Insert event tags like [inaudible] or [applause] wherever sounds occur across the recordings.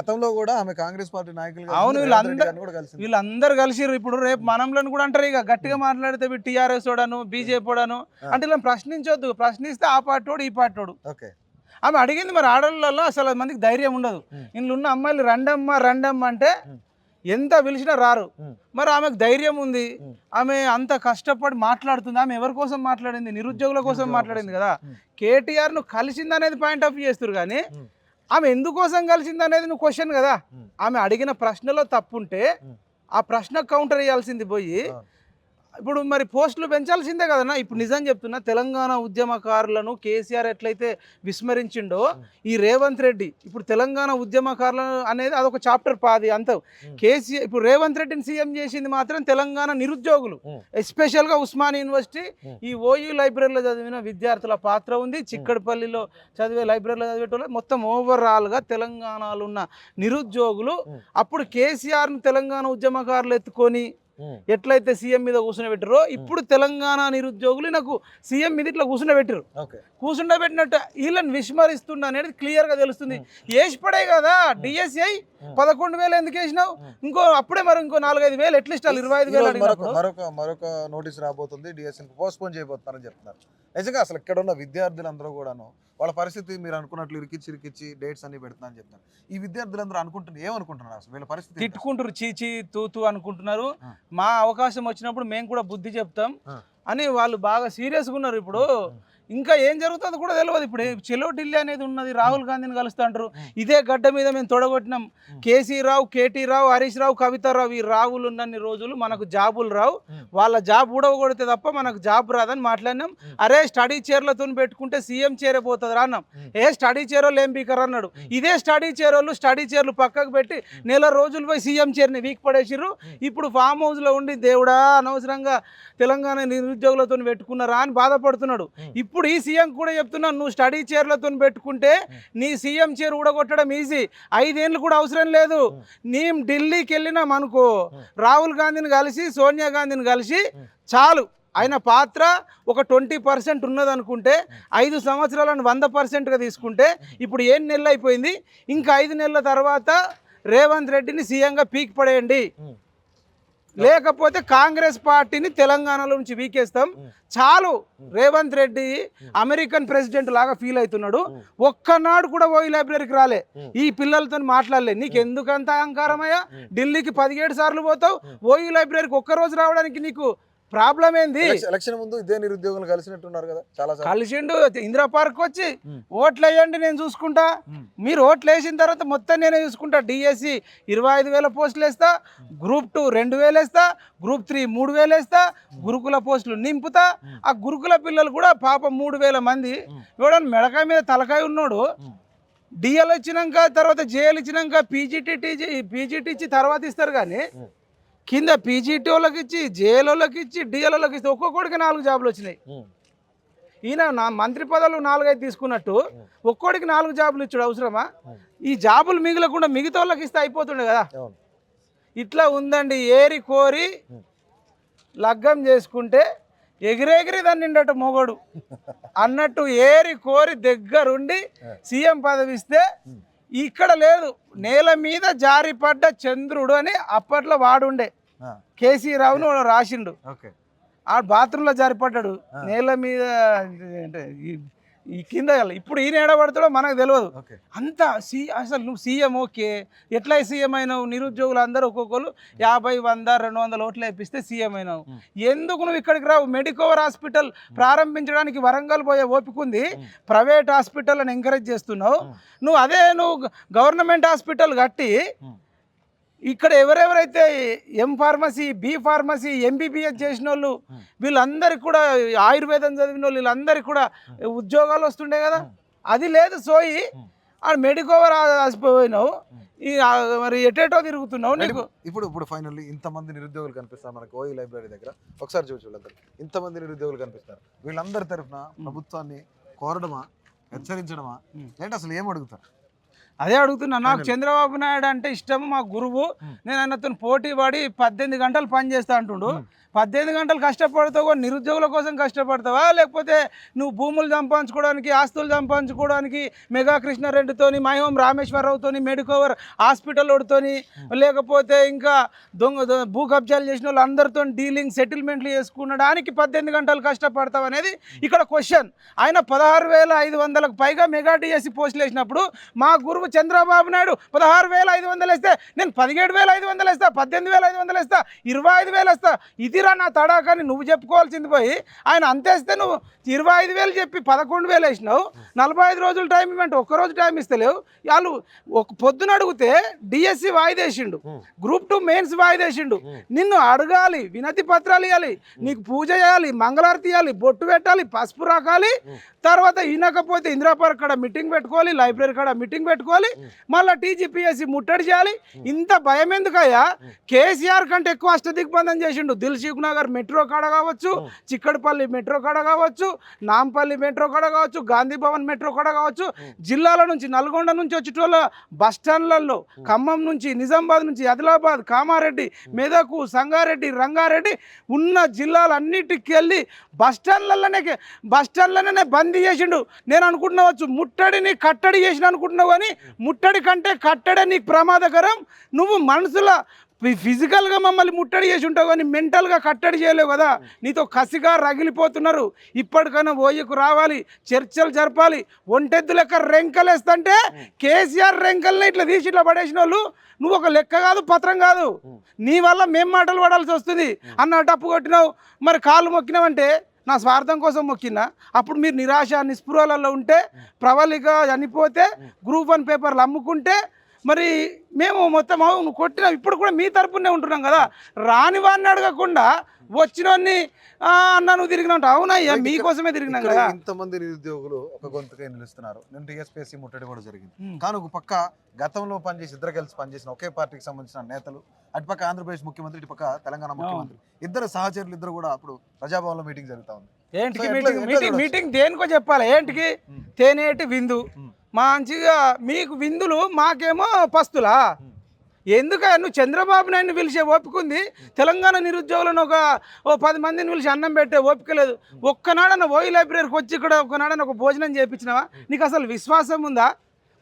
గతంలో కూడా ఆమె కాంగ్రెస్ పార్టీ నాయకులు అవును, వీళ్ళందరూ- వీళ్ళందరూ కలిసి ఇప్పుడు రేపు మనంలో కూడా అంటారు ఇక గట్టిగా మాట్లాడితే టీఆర్ఎస్ వాడను బీజేపీ వాడను. అంటే ఇలా ప్రశ్నించొద్దు ప్రశ్నిస్తే ఆ పార్టీవాడు ఈ పార్టీవాడు ఓకే ఆమె అడిగింది మరి ఆడవాళ్ళలో అసలు మందికి ధైర్యం ఉండదు. ఇంట్లో ఉన్న అమ్మాయిలు రండమ్మ రండమ్మ అంటే. ఎంత పిలిచినా రారు. మరి ఆమెకు ధైర్యం ఉంది. ఆమె అంత కష్టపడి మాట్లాడుతుంది ఆమె ఎవరి కోసం మాట్లాడింది నిరుద్యోగుల కోసం మాట్లాడింది. కదా ఉం. కేటీఆర్ను కలిసింది అనేది పాయింట్ ఆఫ్ చేస్తారు కానీ. ఆమె ఎందుకోసం కలిసింది అనేది నువ్వు క్వశ్చన్ కదా. ఆమె అడిగిన ప్రశ్నలో తప్పుంటే. ఆ ప్రశ్న కౌంటర్ చేయాల్సింది పోయి. ఇప్పుడు మరి పోస్టులు పెంచాల్సిందే కదన్నా ఇప్పుడు నిజం చెప్తున్నా తెలంగాణ ఉద్యమకారులను కేసీఆర్ ఎట్లయితే విస్మరించిండో. ఈ రేవంత్ రెడ్డి ఇప్పుడు తెలంగాణ ఉద్యమకారులను అనేది అదొక చాప్టర్ పాది అంత. కేసీఆర్ ఇప్పుడు రేవంత్ రెడ్డిని సీఎం చేసింది మాత్రం తెలంగాణ నిరుద్యోగులు. ఎస్పెషల్గా ఉస్మాన్ యూనివర్సిటీ. ఈ ఓయూ లైబ్రరీలో చదివిన విద్యార్థుల పాత్ర ఉంది చిక్కడపల్లిలో చదివే లైబ్రరీలో చదివేటోళ్ళు మొత్తం ఓవరాల్గా తెలంగాణలో ఉన్న నిరుద్యోగులు. అప్పుడు కేసీఆర్ను తెలంగాణ ఉద్యమకారులు ఎత్తుకొని. ఎట్లయితే సీఎం మీద కూర్చునబెట్టారో ఇప్పుడు తెలంగాణ నిరుద్యోగులు నాకు సీఎం మీద ఇట్లా కూర్చుండబెట్టారు కూర్చుండబెట్టినట్టు వీళ్ళని విస్మరిస్తుండ అనేది క్లియర్గా తెలుస్తుంది. ఉం. వేసి పడే కదా డిఎస్ఐ. పదకొండు వేలు ఎందుకు వేసినావు. ఇంకో అప్పుడే మరి ఇంకో నాలుగైదు వేలు ఎట్లీస్ట్ ఇరవై ఐదు వేలు మరొక మరొక నోటీస్ రాబోతుంది డిఎస్ఎల్ పోస్ట్పోన్ చేయబోతున్నారని చెప్తున్నారు. నిజంగా అసలు ఇక్కడ ఉన్న విద్యార్థులందరూ కూడాను వాళ్ళ పరిస్థితి మీరు అనుకున్నట్లు ఇరికిచ్చి ఇరికిచ్చి డేట్స్ అన్ని పెడుతున్నారని చెప్తున్నారు ఈ విద్యార్థులందరూ అనుకుంటున్నారు ఏమనుకుంటున్నారు అసలు వీళ్ళ పరిస్థితి? తిట్టుకుంటారు చీచి తూతూ అనుకుంటున్నారు. మా అవకాశం వచ్చినప్పుడు మేము కూడా బుద్ధి చెప్తాం. అని వాళ్ళు బాగా సీరియస్గా ఉన్నారు ఇప్పుడు ఇంకా ఏం జరుగుతుందో కూడా తెలియదు ఇప్పుడు చెలో ఢిల్లీ అనేది ఉన్నది రాహుల్ గాంధీని కలుస్తా అంటారు ఉం. ఇదే గడ్డ మీద మేము తొడగొట్టినాం. కేసీ రావు కేటీ రావు హరీష్ రావు కవితారావు ఈ రావులు ఉన్నన్ని రోజులు మనకు జాబులు రావు. వాళ్ళ జాబ్ ఊడవగొడితే తప్ప మనకు జాబ్ రాదని మాట్లాడినాం. అరే స్టడీ చైర్లతో పెట్టుకుంటే సీఎం చైరే పోతుంది రా అన్నాం. ఏ స్టడీ చైర్ వాళ్ళు ఏం బీకర్ అన్నాడు. ఇదే స్టడీ చైర్ వాళ్ళు స్టడీ చైర్లు పక్కకు పెట్టి నెల రోజులు పోయి సీఎం చైర్ని వీక్ పడేసిర్రు. ఇప్పుడు ఫామ్ హౌస్లో ఉండి దేవుడా అనవసరంగా తెలంగాణ నిరుద్యోగులతో పెట్టుకున్నారా అని బాధపడుతున్నాడు ఉం. ఇప్పుడు ఈ సీఎం కూడా చెప్తున్నాను నువ్వు స్టడీ చైర్లతో పెట్టుకుంటే. నీ సీఎం చైర్ ఊడగొట్టడం ఈజీ ఐదేళ్ళు కూడా అవసరం లేదు. నీ ఢిల్లీకి వెళ్ళినాం అనుకో. రాహుల్ గాంధీని కలిసి సోనియా గాంధీని కలిసి. చాలు ఆయన పాత్ర ఒక ట్వంటీ పర్సెంట్ ఉన్నదనుకుంటే ఐదు సంవత్సరాలను వంద పర్సెంట్గా తీసుకుంటే ఇప్పుడు ఏం నెలలు అయిపోయింది ఇంకా ఐదు నెలల తర్వాత రేవంత్ రెడ్డిని సీఎంగా పీక్ పడేయండి. లేకపోతే కాంగ్రెస్ పార్టీని తెలంగాణలో నుంచి వీకేస్తాం. చాలు. రేవంత్ రెడ్డి అమెరికన్ ప్రెసిడెంట్ లాగా ఫీల్ అవుతున్నాడు. ఒక్కనాడు కూడా ఓయి లైబ్రరీకి రాలే. ఈ పిల్లలతో మాట్లాడలే. నీకు ఎందుకంత అహంకారమయ్యా. ఢిల్లీకి పదిహేడు సార్లు పోతావు. ఓయి లైబ్రరీకి ఒక్క రోజు రావడానికి నీకు ప్రాబ్లం ఏంది ఎలక్షన్- ముందు ఇదే నిరుద్యోగులు కలిసినట్టున్నారు కదా చాలా కలిసిండు ఇందిరా పార్క్ వచ్చి. ఓట్లు వేయండి నేను చూసుకుంటా. మీరు ఓట్లు వేసిన తర్వాత మొత్తం నేనే చూసుకుంటా డిఎస్సి ఇరవై ఐదు వేల పోస్టులు వేస్తా గ్రూప్ టూ రెండు వేలు వేస్తా గ్రూప్ త్రీ మూడు వేలు వేస్తా గురుకుల పోస్టులు నింపుతా. ఆ గురుకుల పిల్లలు కూడా పాపం మూడు వేల మంది. ఎవడన్నా మెడకాయ మీద తలకాయ ఉన్నాడు. డిఎల్ ఇచ్చినాక తర్వాత జేఎల్ ఇచ్చినాక పీజీటీ టీజీ పీజీటీ ఇచ్చి తర్వాత ఇస్తారు కానీ. కింద పీజీటీ వాళ్ళకి ఇచ్చి జేఎల్ వాళ్ళకి ఇచ్చి డిఎల్ వాళ్ళకి ఇస్తే ఒక్కొక్కడికి నాలుగు జాబులు వచ్చినాయి. ఈయన నా మంత్రి పదవులు నాలుగైదు తీసుకున్నట్టు. ఒక్కోడికి నాలుగు జాబులు ఇచ్చాడు అవసరమా. ఈ జాబులు మిగిలకుండా మిగతా వాళ్ళకి ఇస్తే అయిపోతుండే కదా ఇట్లా ఉందండి ఏరి కోరి. లగ్గం చేసుకుంటే ఎగిరెగిరి దాన్ని నిండట మొగడు [laughs] అన్నట్టు ఏరి కోరి దగ్గరుండి. సీఎం పదవి ఇస్తే. ఇక్కడ లేదు నేల మీద జారిపడ్డ చంద్రుడు అని అప్పట్లో వాడుండే కేసీ రావును వాడు రాసిండు. ఆ బాత్రూంలో జారిపడ్డాడు. నేల మీద అంటే ఈ- కింద ఇప్పుడు ఈయన ఏడబడతాడో మనకు తెలియదు అంతా సి అసలు నువ్వు సీఎం ఓకే. ఎట్లా సీఎం అయినావు? నిరుద్యోగులు అందరూ ఒక్కొక్కరు యాభై వంద రెండు వందల ఓట్లు వేపిస్తే సీఎం అయినావు. ఎందుకు నువ్వు ఇక్కడికి రావు? మెడికోవర్ హాస్పిటల్ ప్రారంభించడానికి వరంగల్ పోయే ఓపిక ఉంది ఉం. ప్రైవేట్ హాస్పిటల్ అని ఎంకరేజ్ చేస్తున్నావు. నువ్వు అదే నువ్వు గవర్నమెంట్ హాస్పిటల్ కట్టి. ఇక్కడ ఎవరెవరైతే M pharmacy B pharmacy MBBS చేసిన వాళ్ళు. వీళ్ళందరికీ కూడా ఆయుర్వేదం చదివిన వాళ్ళు వీళ్ళందరికీ కూడా ఉద్యోగాలు వస్తుండే కదా. అది లేదు సోయి. ఉం. ఆ మెడికోవర్ పోయినావు. ఉం. ఈ ఆ మరి ఎటేటో తిరుగుతున్నావు నీకు. ఇప్పుడు ఇప్పుడు ఫైనల్లీ ఇంతమంది నిరుద్యోగులు కనిపిస్తారు మనకు ఓయి లైబ్రరీ దగ్గర. ఒకసారి చూసి వీళ్ళందరూ ఇంతమంది నిరుద్యోగులు కనిపిస్తారు. వీళ్ళందరి తరఫున ప్రభుత్వాన్ని కోరడమా హెచ్చరించడమా. ఏంటి అసలు ఏం అడుగుతారు? అదే అడుగుతున్నా నాకు. చంద్రబాబు నాయుడు అంటే ఇష్టము మా గురువు. నేను అన్నతో పోటీ పడి పద్దెనిమిది గంటలు పని చేస్తా అంటుండు. పద్దెనిమిది గంటలు కష్టపడతావు నిరుద్యోగుల కోసం కష్టపడతావా? లేకపోతే నువ్వు భూములు సంపాదించుకోవడానికి ఆస్తులు సంపాదించుకోవడానికి మెగా కృష్ణారెడ్డితోని మహిమం రామేశ్వరరావుతోని మెడికోవర్ హాస్పిటల్ వాడితోని లేకపోతే ఇంకా దొంగ దొ- భూ కబ్జాలు చేసిన వాళ్ళందరితో డీలింగ్ సెటిల్మెంట్లు చేసుకునడానికి పద్దెనిమిది గంటలు కష్టపడతావు అనేది ఇక్కడ క్వశ్చన్. ఆయన పదహారు వేల ఐదు వందలకు పైగా మెగా డిఎస్సి పోస్టులు వేసినప్పుడు మా గురువు చంద్రబాబు నాయుడు పదహారు వేల ఐదు వందలు వేస్తే నేను పదిహేడు వేల ఐదు వందలు వేస్తా పద్దెనిమిది వేల ఐదు వందలు వేస్తా ఇరవై ఐదు వేలు వేస్తా. ఇదిరా నా తడాకని నువ్వు చెప్పుకోవాల్సింది పోయి ఆయన అంతేస్తే నువ్వు ఇరవై ఐదు వేలు చెప్పి పదకొండు వేలు వేసినావు. నలభై ఐదు రోజులు టైం ఇవ్వండి ఒక్క రోజు టైం ఇస్తలేవు. వాళ్ళు ఒక పొద్దున అడిగితే డిఎస్సి వాయిదేసిండు గ్రూప్ టూ మెయిన్స్ వాయిదేసిండు నిన్ను అడగాలి వినతి పత్రాలు ఇవ్వాలి నీకు పూజ చేయాలి మంగళారతి ఇవ్వాలి బొట్టు పెట్టాలి పసుపు రాకాలి. తర్వాత వినకపోతే ఇందిరా పార్క్ కాడ మీటింగ్ పెట్టుకోవాలి లైబ్రరీ కాడ మీటింగ్ పెట్టుకోవాలి. మళ్ళీ టీజీపీఎస్సి ముట్టడి చేయాలి. ఇంత భయం ఎందుకయ్యా కేసీఆర్ కంటే ఎక్కువ అష్టదిగ్బంధం చేసిండు దిల్సుఖ్ నగర్ మెట్రో కాడ కావచ్చు చిక్కడపల్లి మెట్రో కాడ కావచ్చు నాంపల్లి మెట్రో కాడ కావచ్చు గాంధీ భవన్ మెట్రో కాడ కావచ్చు జిల్లాల నుంచి నల్గొండ నుంచి వచ్చేటోళ్ళ బస్ స్టాండ్లలో ఖమ్మం నుంచి నిజామాబాద్ నుంచి ఆదిలాబాద్ కామారెడ్డి మెదకు సంగారెడ్డి రంగారెడ్డి ఉన్న జిల్లాలన్నిటికి వెళ్ళి బస్ స్టాండ్లలోనే బస్ స్టాండ్లలోనే బందీ చేసిండు. నేను అనుకుంటున్నావచ్చు ముట్టడిని కట్టడి చేసిన అనుకుంటున్నావు కానీ ముట్టడి కంటే కట్టడే నీకు ప్రమాదకరం. నువ్వు మనసులో ఫిజికల్గా మమ్మల్ని ముట్టడి చేసి ఉంటావు కానీ మెంటల్గా కట్టడి చేయలేవు కదా. నీతో కసిగా రగిలిపోతున్నారు. ఇప్పటికైనా ఓయకు రావాలి చర్చలు జరపాలి ఒంటెద్దు లెక్క రెంకలేస్తుంటే కేసీఆర్ రెంకల్ని ఇట్లా తీసి ఇట్లా పడేసిన వాళ్ళు నువ్వు ఒక లెక్క కాదు పత్రం కాదు. నీ వల్ల మేం మాటలు పడాల్సి వస్తుంది. అన్న అప్పు కొట్టినావు మరి కాళ్ళు మొక్కినావంటే నా స్వార్థం కోసం మొక్కినా అప్పుడు మీరు నిరాశ నిస్పృహలలో ఉంటే ప్రవళిక చనిపోతే గ్రూప్ వన్ పేపర్లు అమ్ముకుంటే మరి మేము మొత్తం అవును కొట్టినాం. ఇప్పుడు కూడా మీ తరపునే ఉంటున్నాం కదా. రాని వాడిని అడగకుండా వచ్చినోన్ని "ఆ, అన్న నువ్వు తిరిగినా. అవునయ్యా మీకోసమే తిరిగినాం కదా. ఇంతమంది నిరుద్యోగులు ఒక గొంతుకై నిలుస్తున్నారు. నేను టీఎస్పీఎస్సీ ముట్టడి కూడా జరిగింది. కానీ ఒక పక్క గతంలో పనిచేసి ఇద్దరు కలిసి పనిచేసిన ఒకే పార్టీకి సంబంధించిన నేతలు అటుపక్క ఆంధ్రప్రదేశ్ ముఖ్యమంత్రి ఇటుపక్క తెలంగాణ ముఖ్యమంత్రి ఇద్దరు సహచరులు ఇద్దరు కూడా అప్పుడు ప్రజాభవన్లో మీటింగ్ జరుగుతా ఉంది. ఏంటికి మీటింగ్ దేనికో చెప్పాలి. ఏంటికి. తేనేటి విందు. మంచిగా మీకు విందులు మాకేమో పస్తులా? ఎందుక నువ్వు చంద్రబాబు నాయుడిని పిలిచే ఓపిక ఉంది తెలంగాణ నిరుద్యోగులను ఒక ఓ పది మందిని పిలిచి అన్నం పెట్టే ఓపిక లేదు. ఒక్కనాడన్న ఓయి లైబ్రరీకి వచ్చి ఇక్కడ ఒక్కనాడన్న ఒక భోజనం చేయించినావా నీకు అసలు విశ్వాసం ఉందా?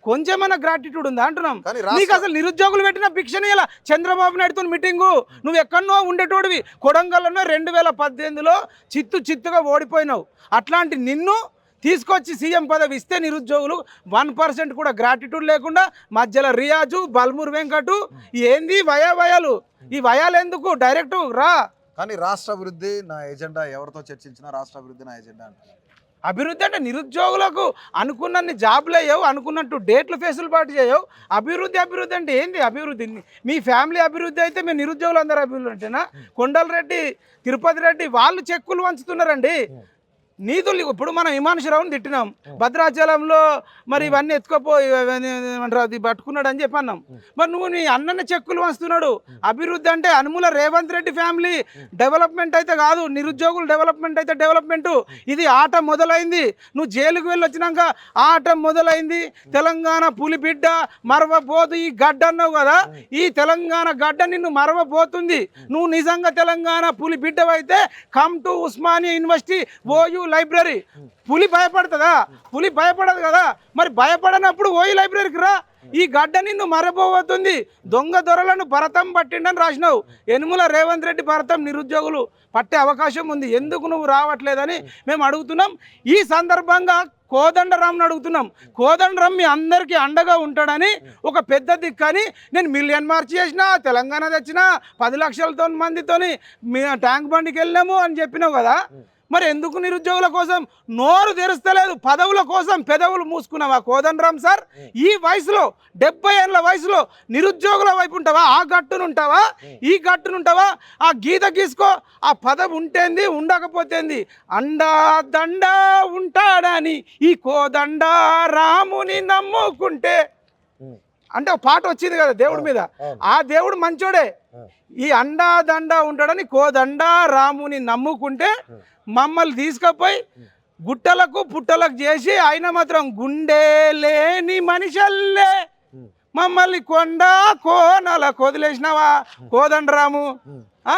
కొంచెమన్నా గ్రాటిట్యూడ్ ఉందా అంటున్నాం. నీకు అసలు నిరుద్యోగులు పెట్టిన భిక్షని ఇలా చంద్రబాబు నాయుడుతో మీటింగు. నువ్వు ఎక్కడనో ఉండేటోడివి. కొడంగల్లోనే రెండు వేల పద్దెనిమిదిలో చిత్తు చిత్తుగా ఓడిపోయినావు. అట్లాంటి నిన్ను తీసుకొచ్చి సీఎం పదవి ఇస్తే నిరుద్యోగులు వన్ పర్సెంట్ కూడా గ్రాటిట్యూడ్ లేకుండా మధ్యలో రియాజు బల్మూర్ వెంకటు ఏంది వయా వయాలు? ఈ వయాలు ఎందుకు? డైరెక్ట్ రా. కానీ రాష్ట్ర అభివృద్ధి నా ఎజెండా ఎవరితో చర్చించినా రాష్ట్ర అభివృద్ధి నా ఎజెండా అభివృద్ధి అంటే నిరుద్యోగులకు అనుకున్నన్ని జాబ్లు అయ్యావు అనుకున్నట్టు డేట్లు ఫేసులు పాటు చేయవు. అభివృద్ధి అభివృద్ధి అంటే ఏంది? అభివృద్ధి. మీ ఫ్యామిలీ అభివృద్ధి అయితే మీ నిరుద్యోగులు అందరూ అభివృద్ధి అంటేనా? కొండల రెడ్డి తిరుపతి రెడ్డి వాళ్ళు చెక్కులు వంచుతున్నారండి. నీతులు ఇప్పుడు మనం విమానుషరావుని తిట్టినాం. భద్రాచలంలో మరి ఇవన్నీ ఎత్తుకోపో ఏమంటారు అది పట్టుకున్నాడు అని చెప్పి అన్నాం మరి నువ్వు నీ అన్నన్న చెక్కులు వంచుతున్నాడు. అభివృద్ధి అంటే అనుముల రేవంత్ రెడ్డి ఫ్యామిలీ డెవలప్మెంట్ అయితే కాదు నిరుద్యోగులు డెవలప్మెంట్ అయితే డెవలప్మెంట్. ఇది ఆట మొదలైంది. నువ్వు జైలుకు వెళ్ళి వచ్చినాక ఆట మొదలైంది. తెలంగాణ పులి బిడ్డ మరవబోదు. ఈ గడ్డ అన్నావు కదా ఈ తెలంగాణ గడ్డ నిన్ను మరవబోతుంది. నువ్వు నిజంగా తెలంగాణ పులి బిడ్డవైతే come to Osmania university OU library. పులి భయపడుతుందా? పులి భయపడదు కదా? మరి భయపడనప్పుడు ఓయూ లైబ్రరీకి రా. ఈ గడ్డ నిన్ను మరబోతుంది దొంగ దొరలను భరతం పట్టిండని రాసినావు. ఎనుముల రేవంత్ రెడ్డి భరతం నిరుద్యోగులు పట్టే అవకాశం ఉంది. ఎందుకు నువ్వు రావట్లేదని మేము అడుగుతున్నాం. ఈ సందర్భంగా కోదండరామ్ని అడుగుతున్నాం. కోదండరామ్ మీ అందరికీ అండగా ఉంటాడని ఒక పెద్ద దిక్కని నేను మిలియన్ మార్చి చేసిన తెలంగాణ తెచ్చిన పది లక్షలతో మందితోని మీ ట్యాంక్ బండికి వెళ్ళినాము అని చెప్పినావు కదా. మరి ఎందుకు నిరుద్యోగుల కోసం? నోరు తెరుస్తలేదు. పదవుల కోసం పెదవులు మూసుకున్నావా కోదండరామ్ సార్? ఈ వయసులో డెబ్బై ఏళ్ళ వయసులో నిరుద్యోగుల వైపు ఉంటావా? ఆ గట్టునుంటావా ఈ గట్టునుంటావా ఆ గీత గీసుకో. ఆ పదవి ఉంటేంది ఉండకపోతేంది? అండా దండ ఉంటాడని ఈ కోదండ రాముని నమ్ముకుంటే అంటే ఒక పాట వచ్చింది కదా దేవుడి మీద. ఆ దేవుడు మంచోడే. ఈ అండా దండ ఉంటాడని కోదండ రాముని నమ్ముకుంటే మమ్మల్ని తీసుకుపోయి గుట్టలకు పుట్టలకు చేసి ఆయన మాత్రం గుండె లేని మనిషల్లే. మమ్మల్ని కొండ కోనల వదిలేసినావా? కోదండరాము ఆ?